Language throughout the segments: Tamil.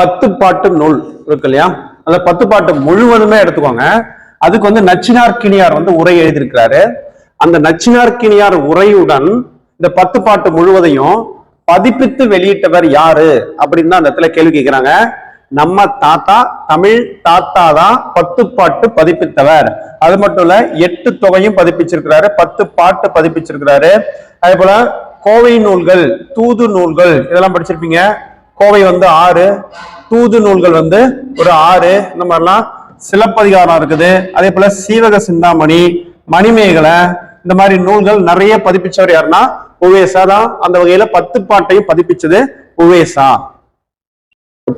பத்து பாட்டு நூல் இருக்கு இல்லையா? அந்த பத்து பாட்டு முழுவதுமே எடுத்துக்கோங்க. அதுக்கு வந்து நச்சினார்கிணியார் வந்து உரை எழுதியிருக்கிறாரு. அந்த நச்சினார்கிணியார் உரையுடன் இந்த பத்து பாட்டு முழுவதையும் பதிப்பித்து வெளியிட்டவர் யாரு? அப்படின்னு தான் அந்த இடத்துல கேள்வி கேட்கிறாங்க. நம்ம தாத்தா தமிழ் தாத்தா தான் பத்து பாட்டு பதிப்பித்தவர். அது மட்டும் இல்ல எட்டு தொகையும் பதிப்பிச்சிருக்கிறாரு பத்து பாட்டு பதிப்பிச்சிருக்கிறாரு. அதே போல கோவை நூல்கள் தூது நூல்கள் இதெல்லாம் படிச்சிருப்பீங்க. கோவை வந்து ஆறு தூது நூல்கள் வந்து ஒரு ஆறு இந்த மாதிரிலாம் சிலப்பதிகாரம் இருக்குது. அதே போல சீவக சிந்தாமணி மணிமேகலை இந்த மாதிரி நூல்கள் நிறைய பதிப்பிச்சவர் யாருன்னா உவேசா தான். அந்த வகையில பத்து பாட்டையும் பதிப்பிச்சது உவேசா.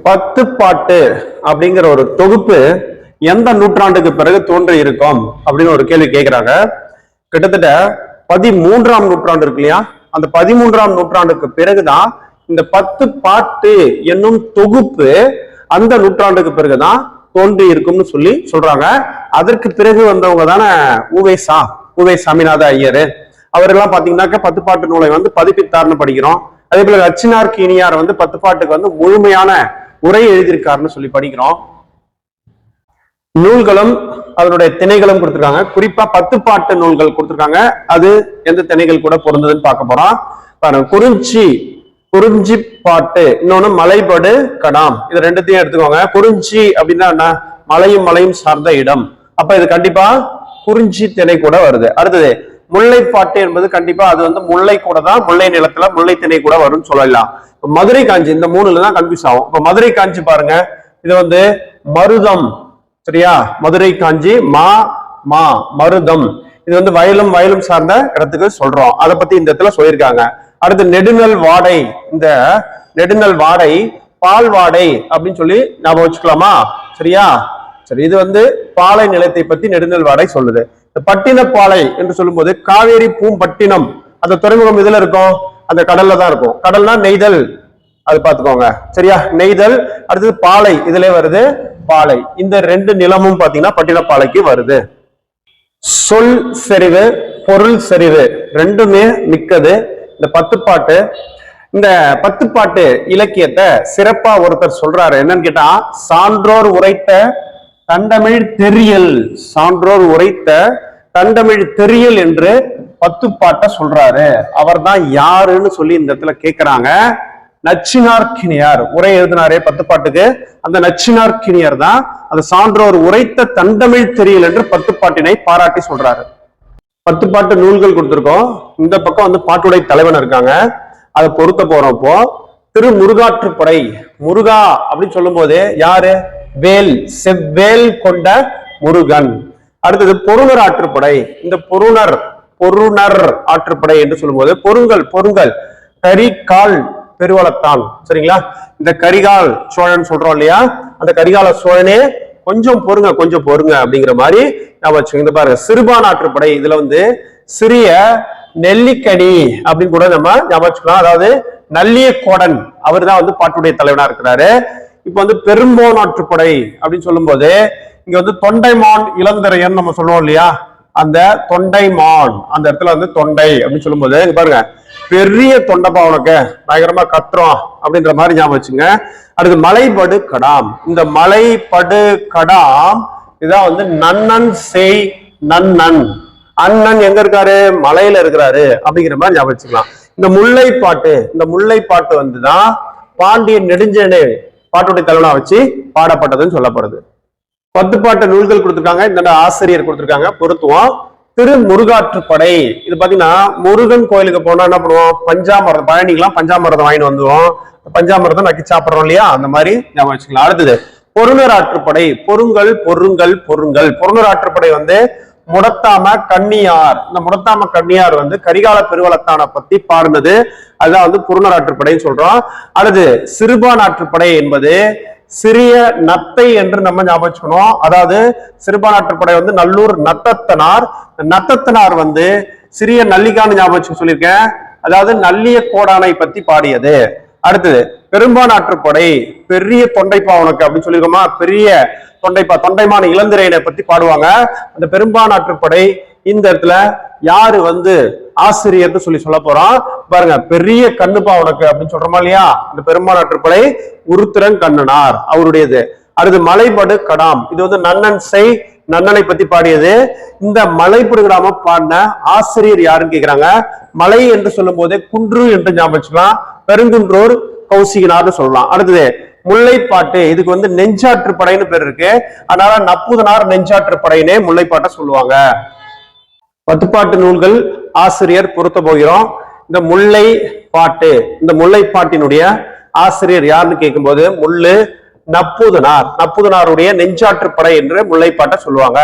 பத்து பாட்டு அப்படிங்கிற ஒரு தொகுப்பு எந்த நூற்றாண்டுக்கு பிறகு தோன்றி இருக்கும் அப்படின்னு ஒரு கேள்வி கேட்கிறாங்க. கிட்டத்தட்ட பதிமூன்றாம் நூற்றாண்டு இருக்கு இல்லையா? அந்த பதிமூன்றாம் நூற்றாண்டுக்கு பிறகுதான் இந்த பத்து பாட்டு என்னும் தொகுப்பு அந்த நூற்றாண்டுக்கு பிறகுதான் தோன்றி இருக்கும்னு சொல்லி சொல்றாங்க. அதற்கு பிறகு வந்தவங்க தானே உவேசா உவே சாமிநாத ஐயர். அவரெல்லாம் பாத்தீங்கன்னாக்க பத்து பாட்டு நூலை வந்து பதிப்பித்தார்னு படிக்கிறோம். அதே போல ரச்சினார் கீனியார் வந்து பத்து பாட்டுக்கு வந்து முழுமையான உரை எழுதியிருக்காருன்னு சொல்லி படிக்கிறோம். நூல்களும் அதனுடைய திணைகளும் கொடுத்துருக்காங்க. குறிப்பா பத்து பாட்டு நூல்கள் கொடுத்துருக்காங்க. அது எந்த திணைகள் கூட பொருந்ததுன்னு பார்க்க போறோம். குறிஞ்சி குறிஞ்சி பாட்டு இன்னொன்னு மலைபடு கடாம். இது ரெண்டுத்தையும் எடுத்துக்கோங்க. குறிஞ்சி அப்படின்னா என்ன? மலையும் மலையும் சார்ந்த இடம். அப்ப இது கண்டிப்பா குறிஞ்சி திணை கூட வருது. அடுத்தது முல்லைப்பாட்டு என்பது கண்டிப்பா அது வந்து முல்லை கூட தான் முல்லை நிலத்துல முல்லை திணை கூட வரும்னு சொல்லலாம். இப்ப மதுரை காஞ்சி இந்த மூணுல தான் கன்ஃபியூஸ் ஆகும். இப்ப மதுரை காஞ்சி பாருங்க. இது வந்து மருதம். சரியா? மதுரை காஞ்சி மா மா மருதம். இது வந்து வயலும் வயலும் சார்ந்த இடத்துக்கு சொல்றோம். அதை பத்தி இந்த இடத்துல சொல்லியிருக்காங்க. அடுத்து நெடுநல் வாடை. இந்த நெடுநல் வாடை பால் வாடை அப்படின்னு சொல்லி நாம வச்சுக்கலாமா? சரியா? சரி இது வந்து பாலை நிலத்தை பத்தி நெடுநல் வாடை சொல்லுது. இந்த பட்டினப்பாலை என்று சொல்லும்போது காவேரி பூம்பட்டினம். அந்த துறைமுகம் இதுல இருக்கும்? அந்த கடல்ல தான் இருக்கும். கடல்னா நெய்தல். அது பாத்துக்கோங்க சரியா? நெய்தல் அடுத்தது பாலை. இதுல வருது பாலை. இந்த ரெண்டு நிலமும் பாத்தீங்கன்னா பட்டினப்பாலைக்கு வருது. சொல் செறிவு பொருள் செறிவு. ரெண்டுமே மிக்கது. இந்த பத்து பாட்டு இந்த பத்து பாட்டு இலக்கியத்தை சிறப்பா ஒருத்தர் சொல்றாரு. என்னன்னு கேட்டா சான்றோர் உரைத்த தண்டமிழ் தெரியல். சான்றோர் உரைத்த தண்டமிழ் தெரியல் என்று பத்து பாட்டை சொல்றாரு. அவர்தான் யாருன்னு சொல்லி இந்த இடத்துல கேட்கிறாங்க நச்சினார்கினியார் உரை எழுதினாரே பத்து பாட்டுக்கு. அந்த நச்சினார்கினியர் தான் அந்த சான்றோர் உரைத்த தண்டமிழ் தெரியல் என்று பத்து பாட்டினை பாராட்டி சொல்றாரு. பத்து பாட்டு நூல்கள் கொடுத்துருக்கோம். இந்த பக்கம் வந்து பாட்டுடை தலைவன் இருக்காங்க. அதை பொருத்த போறப்போ திரு முருகாற்றுப்படை முருகா அப்படின்னு சொல்லும் போதே யாரு? வேல் செவ்வேல் கொண்ட முருகன். அடுத்தது பொருணர் ஆற்றுப்படை. இந்த பொருணர் பொருணர் ஆற்றுப்படை என்று சொல்லும்போது பொருங்கல் பொருங்கல். கரிகால் பெருவளத்தான். சரிங்களா? இந்த கரிகால் சோழன் சொல்றோம் இல்லையா? அந்த கரிகால சோழனே கொஞ்சம் பொறுங்க கொஞ்சம் பொறுங்க அப்படிங்கிற மாதிரி ஞாபகம் வச்சுக்கோங்க இந்த பாருங்க. சிறுபான் ஆற்றுப்படை இதுல வந்து சிறிய நெல்லிக்கனி அப்படின்னு கூட நம்ம ஞாபகம் அதாவது நல்லிய கோடன் அவர் தான் வந்து பாட்டுடைய தலைவனா இருக்கிறாரு. இப்ப வந்து பெரும்போன் ஆற்றுப்படை அப்படின்னு சொல்லும்போது இங்க வந்து தொண்டைமான் இளந்திரையன் நம்ம சொல்லுவோம் இல்லையா? அந்த தொண்டைமான் அந்த இடத்துல வந்து தொண்டை அப்படின்னு சொல்லும்போது போது பாருங்க. பெரிய தொண்டப்பா உனக்கு பயங்கரமா கத்துறோம் அப்படின்ற மாதிரி ஞாபகம் வச்சுங்க. அடுத்து மலைபடு கடாம் இந்த மலைபடு கடாம் இதான் வந்து நன்னன் செய் நன்னன். அண்ணன் எங்க இருக்காரு? மலையில இருக்கிறாரு அப்படிங்கிற மாதிரி ஞாபகம் வச்சுக்கலாம். இந்த முல்லை பாட்டு இந்த முல்லை பாட்டு வந்துதான் பாண்டியன் நெடுஞ்சேனே பாட்டுடைய தலைவனா வச்சு பாடப்பட்டதுன்னு சொல்லப்படுது. பத்து பாட்டு நூல்கள் கொடுத்துருக்காங்க. இந்த ஆசிரியர் கொடுத்துருக்காங்க. பொருத்துவோம். திரு முருகாற்றுப்படை இது பாத்தீங்கன்னா முருகன் கோயிலுக்கு போனா என்ன பண்ணுவோம்? பஞ்சாமிரதம் பழனிக்கெல்லாம் பஞ்சாமிரதம் வாங்கிட்டு வந்துருவோம் பஞ்சாமிரதம் நக்கி சாப்பிட்றோம் இல்லையா? அந்த மாதிரி ஞாபகம் வச்சுக்கலாம். அடுத்தது பொருணர் ஆற்றுப்படை பொருங்கல் பொருங்கல் பொருங்கல் பொருணர் ஆற்றுப்படை வந்து முடத்தாம கன்னியார். இந்த முடத்தாம கன்னியார் வந்து கரிகால பெருவளத்தான பத்தி பாடுனது. அதுதான் வந்து புறநர் ஆற்றுப்படைன்னு சொல்றோம். அடுத்து சிறுபான் ஆற்றுப்படை என்பது சிறிய நத்தை என்று நம்ம ஞாபகம் வச்சுக்கணும். அதாவது சிறுபான் ஆற்றுப்படை வந்து நல்லூர் நத்தத்தனார். நத்தத்தனார் வந்து சிறிய நல்லிகான்னு ஞாபகம் வச்சு சொல்லியிருக்கேன். அதாவது நல்லிய கோடானை பத்தி பாடியது. அடுத்தது பெரும்பான் பெரிய தொண்டைப்பா உனக்கு அப்படின்னு சொல்லியிருக்கோமா? பெரிய தொண்டைப்பா தொண்டைமான இளந்திரையனை பத்தி பாடுவாங்க. அந்த பெரும்பான் இந்த இடத்துல யாரு வந்து ஆசிரியர்னு சொல்லி சொல்ல போறோம் பாருங்க பெரிய கண்ணுப்பா உனக்கு அப்படின்னு சொல்றோமா இல்லையா? இந்த பெரும்பாலாற்றுப்படை உருத்திரன் கண்ணனார் அவருடையது. அடுத்து மலைபடு கடாம். இது வந்து நன்னன் செய் நன்னனை பத்தி பாடியது. இந்த மலைப்படுகிடாம பாடின ஆசிரியர் யாருன்னு கேக்குறாங்க? மலை என்று சொல்லும் போதே குன்று என்று ஞாபகம் வச்சுக்கலாம். பெருங்குன்றூர் கௌசிகனார்னு சொல்லலாம். அடுத்தது முல்லைப்பாட்டு. இதுக்கு வந்து நெஞ்சாற்று படைன்னு பேர் இருக்கு. அதனால நப்புதனார் நெஞ்சாற்று படையினே முல்லைப்பாட்டை சொல்லுவாங்க. பத்துப்பாட்டு நூல்கள் ஆசிரியர் பொருத்த போகிறோம். இந்த முல்லை பாட்டு இந்த முல்லைப்பாட்டினுடைய ஆசிரியர் யாருன்னு கேட்கும்போது முள்ளு நப்புதனார். நப்புதனாருடைய நெஞ்சாற்று படை என்று முல்லைப்பாட்டை சொல்லுவாங்க.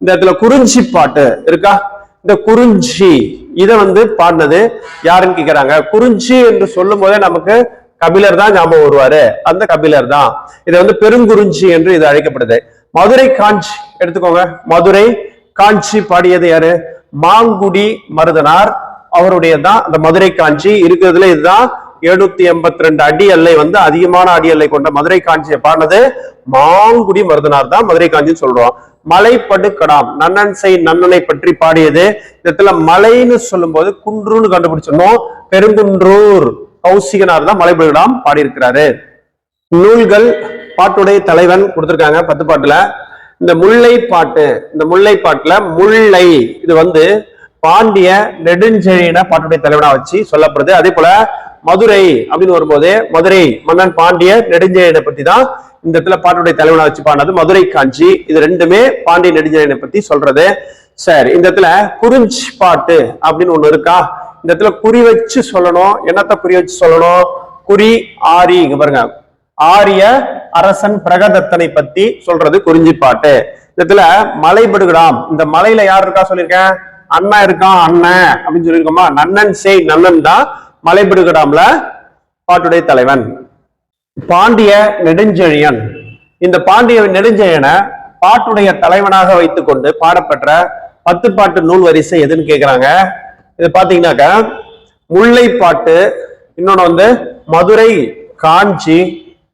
இந்த இடத்துல குறிஞ்சி பாட்டு இருக்கா? இந்த குறிஞ்சி இதை வந்து பாடினது யாருன்னு கேட்கிறாங்க குறிஞ்சி என்று சொல்லும் போதே நமக்கு கபிலர் தான் ஞாபகம் வருவாரு. அந்த கபிலர் தான். இது வந்து பெருங்குறிஞ்சி என்று இது அழைக்கப்படுது. மதுரை காஞ்சி எடுத்துக்கோங்க. மதுரை காஞ்சி பாடியது யாரு? மாங்குடி மருதனார் அவருடைய தான் அந்த மதுரை காஞ்சி. இருக்கிறதுல இதுதான் எழுநூத்தி எண்பத்தி ரெண்டு அடி எல்லை வந்து அதிகமான அடி எல்லை கொண்ட மதுரை காஞ்சியை பாடினது மாங்குடி மருதனார் தான் மதுரை காஞ்சின்னு சொல்றோம். மலைப்படுக்கடாம் நன்னன் செய் நன்னனை பற்றி பாடியது. இந்த இடத்துல மலைன்னு சொல்லும்போது குன்றுன்னு கண்டுபிடிச்சிடணும். பெருங்குன்றூர் கௌசிகனார் தான் மலைப்படுக்கடாம் பாடியிருக்கிறாரு. நூல்கள் பாட்டுடைய தலைவன் கொடுத்திருக்காங்க பத்து பாட்டுல. இந்த முல்லை பாட்டு இந்த முல்லை பாட்டுல முல்லை இது வந்து பாண்டிய நெடுஞ்செழியன பாட்டுடைய தலைவனா வச்சு சொல்லப்படுது. அதே போல மதுரை அப்படின்னு வரும்போது மதுரை மன்னன் பாண்டிய நெடுஞ்செழியனை பத்தி தான் இந்த இடத்துல பாட்டுடைய தலைவனா வச்சு பாடினது. மதுரை காஞ்சி இது ரெண்டுமே பாண்டிய நெடுஞ்செழியனை பத்தி சொல்றது. சரி இந்த இடத்துல குறிஞ்சி பாட்டு அப்படின்னு ஒண்ணு இருக்கா? இந்த இடத்துல குறி வச்சு சொல்லணும். என்னத்த குறி வச்சு சொல்லணும்? குறி ஆரி இங்க பாருங்க. ஆரிய அரசன் பிரகதத்தனை பத்தி சொல்றது குறிஞ்சி பாட்டு இந்த இடத்துல இந்த மலையில யார் இருக்கா சொல்லியிருக்கேன்? அண்ணா இருக்கான் அண்ணன் அப்படின்னு சொல்லியிருக்கோமா? நன்னன் செய் நன்னன் தான் மலைபடுகிறாம்ல பாட்டுடைய தலைவன். பாண்டிய நெடுஞ்செழியன். இந்த பாண்டிய நெடுஞ்செழியனை பாட்டுடைய தலைவனாக வைத்துக்கொண்டு பாடப்பெற்ற பத்து பாட்டு நூல் வரிசை எதுன்னு கேக்குறாங்க? இது பார்த்தீங்கன்னாக்க முல்லை பாட்டு இன்னொன்னு வந்து மதுரை காஞ்சி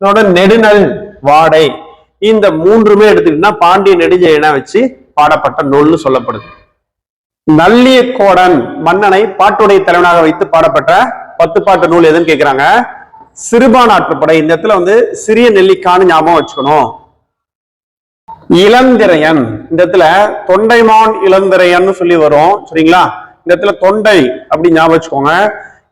இதோட நெடுநல் வாடை. இந்த மூன்றுமே எடுத்துக்கிட்டா பாண்டிய நெடுஞ்செயனா வச்சு பாடப்பட்ட நூல்னு சொல்லப்படுது. நல்லிய கோடன் மன்னனை பாட்டுடைய தலைவனாக வைத்து பாடப்பட்ட பத்து பாட்டு நூல் எதுன்னு கேக்குறாங்க? சிறுபானாற்றுப்படை இந்த இடத்துல வந்து சிறிய நெல்லிக்கான்னு ஞாபகம் வச்சுக்கணும். இளந்திரையன். இந்த இடத்துல தொண்டைமான் இளந்திரையன்னு சொல்லி வரும். சரிங்களா? இந்த இடத்துல தொண்டை அப்படி ஞாபகம் வச்சுக்கோங்க.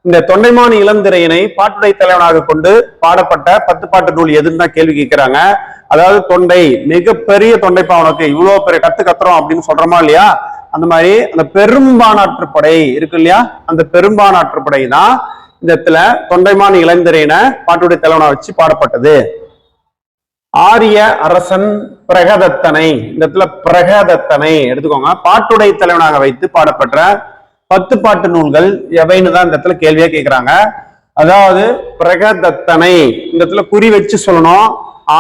இந்த தொண்டைமான் இளந்திரையனை பாட்டுடை தலைவனாக கொண்டு பாடப்பட்ட பத்து பாட்டு நூல் எதுன்னு தான் கேள்வி கேட்கிறாங்க. அதாவது தொண்டை மிகப்பெரிய தொண்டைப்பா உனக்கு இவ்வளவு பெரிய கத்து கத்துறோம் அப்படின்னு சொல்றோமா இல்லையா? அந்த மாதிரி அந்த பெரும்பானாற்றுப்படை இருக்கு இல்லையா? அந்த பெரும்பானாற்றுப்படை தான் இந்த இடத்துல தொண்டைமான் இளந்திரையனை பாட்டுடைய தலைவனா வச்சு பாடப்பட்டது. ஆரிய அரசன் பிரகதத்தனை இந்த இடத்துல பிரகதத்தனை எடுத்துக்கோங்க. பாட்டுடை தலைவனாக வைத்து பாடப்பட்ட பத்து பாட்டு நூல்கள் எவைன்னு தான் இந்த இடத்துல கேள்வியா கேட்கிறாங்க அதாவது பிரகதத்தனை. இந்த இடத்துல குறி வச்சு சொல்லணும்.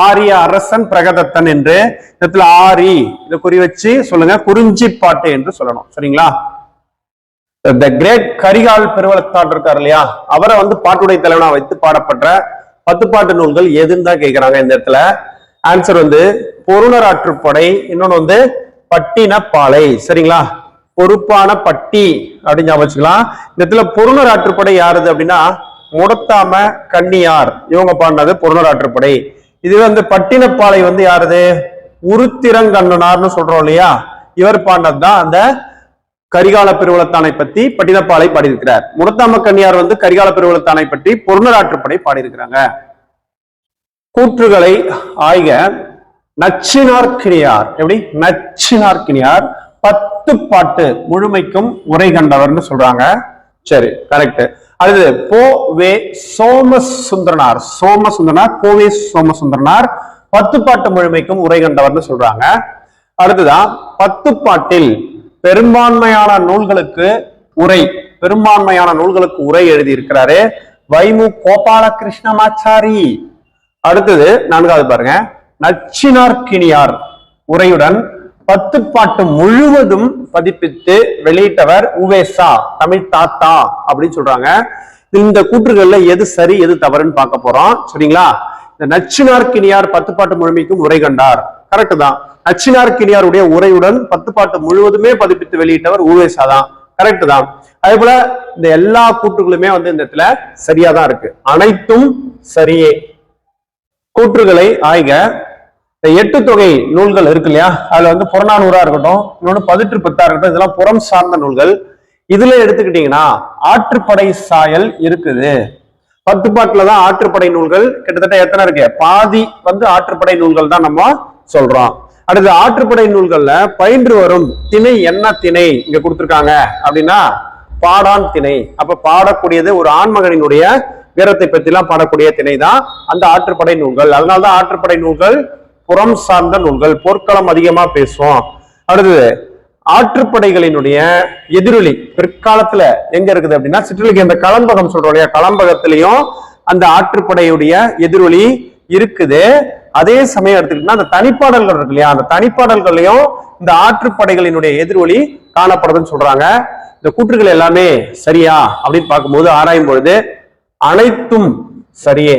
ஆரிய அரசன் பிரகதத்தன் என்று. இந்த இடத்துல ஆரி இதை குறி வச்சு சொல்லுங்க. குறிஞ்சி பாட்டு என்று சொல்லணும். சரிங்களா? த கிரேட் கரிகால் பெருவளத்தாள் இருக்கார் இல்லையா? அவரை வந்து பாட்டுடைய தலைவனா வைத்து பாடப்பட்ட பத்து பாட்டு நூல்கள் எதுன்னு தான் கேட்கிறாங்க இந்த இடத்துல. ஆன்சர் வந்து பொருணராற்றுப்படை இன்னொன்னு வந்து பட்டினப்பாலை. சரிங்களா? பொறுப்பான பட்டி. அப்படின்னு ஞாபகம் வச்சுக்கலாம். இந்த இடத்துல பொருணர் ஆற்றுப்படை யாருது அப்படின்னா முடத்தாம கன்னியார். இவங்க பாடினது பொருணர் ஆற்றுப்படை. இது வந்து பட்டினப்பாலை வந்து யாருது? உருத்திரங்கண்ணனார்னு சொல்றோம் இல்லையா? இவர் பாடினது தான் அந்த கரிகால பெருவளத்தானை பத்தி பட்டினப்பாலை பாடியிருக்கிறார். முடத்தாம கன்னியார் வந்து கரிகால பெருவளத்தானை பற்றி பொருணர் ஆற்றுப்படை பாடியிருக்கிறாங்க. கூற்றுகளை ஆய்க. நச்சினார்கினியார் எப்படி? நச்சினார்கினியார் பத்து பாட்டு முழுமைக்கும் உரை கண்டவர்னு சொல்றாங்க. சரி கரெக்ட் அடுத்தது போ வே சோமசுந்தரனார். சோமசுந்தரனார் கோவே சோமசுந்தரனார். பத்து பாட்டு முழுமைக்கும் உரை கண்டவர்னு சொல்றாங்க. அடுத்ததான் பத்து பாட்டில் பெரும்பான்மையான நூல்களுக்கு உரை பெரும்பான்மையான நூல்களுக்கு உரை எழுதி இருக்கிறாரு வைமு கோபாலகிருஷ்ணமாச்சாரி. அடுத்தது நான்காவது பாருங்க நச்சினார்கினியார் உரையுடன் பத்து பாட்டு முழுவதும் பதிப்பித்து வெளியிட்டவர் உவேசா தமிழ் தாத்தா அப்படின்னு சொல்றாங்க. இந்த கூற்றுகள்ல எது சரி எது தவறுன்னு பார்க்க போறோம். சரிங்களா? இந்த நச்சினார்கினியார் பத்து பாட்டு முழுமைக்கும் உரை கண்டார். கரெக்ட் தான். நச்சினார்கினியாருடைய உரையுடன் பத்து பாட்டு முழுவதுமே பதிப்பித்து வெளியிட்டவர் உவேசா தான். கரெக்ட் தான். அதே போல இந்த எல்லா கூற்றுகளுமே வந்து இந்த இடத்துல சரியா தான் இருக்கு. அனைத்தும் சரியே. கூற்றுகளை ஆய்க. இந்த எட்டு தொகை நூல்கள் இருக்கு இல்லையா? அதுல வந்து புறநானூறா இருக்கட்டும் இன்னொன்னு பதிற்று பத்தா இருக்கட்டும் இதெல்லாம் புறம் சார்ந்த நூல்கள். இதுல எடுத்துக்கிட்டீங்கன்னா ஆற்றுப்படை சாயல் இருக்குது. பத்து பாட்டுல தான் ஆற்றுப்படை நூல்கள் கிட்டத்தட்ட எத்தனை இருக்கு? பாதி வந்து ஆற்றுப்படை நூல்கள் தான் நம்ம சொல்றோம். அடுத்து ஆற்றுப்படை நூல்கள்ல பயின்று வரும் திணை என்ன திணை இங்க கொடுத்துருக்காங்க? அப்படின்னா பாடான் திணை. அப்ப பாடக்கூடியது ஒரு ஆண்மகனினுடைய வீரத்தை பத்தி எல்லாம் பாடக்கூடிய திணை தான் அந்த ஆற்றுப்படை நூல்கள். அதனாலதான் ஆற்றுப்படை நூல்கள் புறம் சார்ந்த நூல்கள் போர்க்களம் அதிகமா பேசுவோம். அடுத்தது ஆற்றுப்படைகளினுடைய எதிரொலி பிற்காலத்துல எங்க இருக்குது அப்படின்னா சிற்றலுக்கு இந்த களம்பகம் சொல்றோம் இல்லையா? களம்பகத்திலையும் அந்த ஆற்றுப்படையுடைய எதிரொலி இருக்குது. அதே சமயம் எடுத்துக்கிட்டோம்னா அந்த தனிப்பாடல்கள் இருக்கு இல்லையா? அந்த தனிப்பாடல்கள்லையும் இந்த ஆற்றுப்படைகளினுடைய எதிரொலி காணப்படுதுன்னு சொல்றாங்க. இந்த கூற்றுகள் எல்லாமே சரியா அப்படின்னு பார்க்கும்போது ஆராயும் பொழுது அனைத்தும் சரியே.